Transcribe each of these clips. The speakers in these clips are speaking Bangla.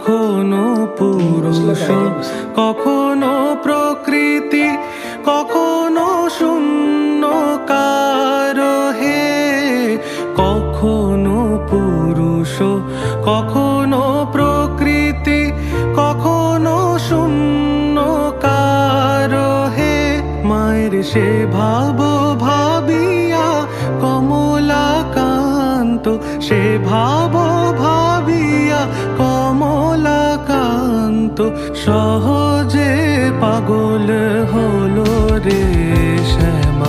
কখনো পুরুষ কখনো প্রকৃতি, কখনো শূন্য হে, কখনো পুরুষ, কখনো প্রকৃতি, কখনো শূন্য হে, মায়ের সে ভাব ভাবিয়া কমলাকান্ত, সে ভাব সহজে পাগল হলো রে শ্যামা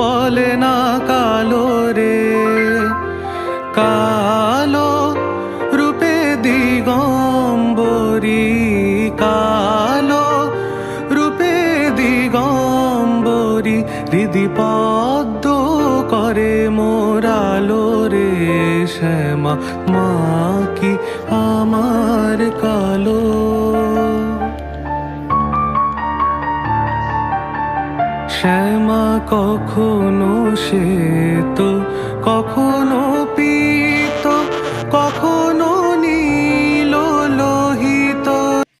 বলে না কালো রে, কালো রূপে দিগম্বরী, কালো রূপে দিগম্বরী, হৃদি পদ্ম করে মোরালো রে, শ্যামা মা কখনো সে তো কখনো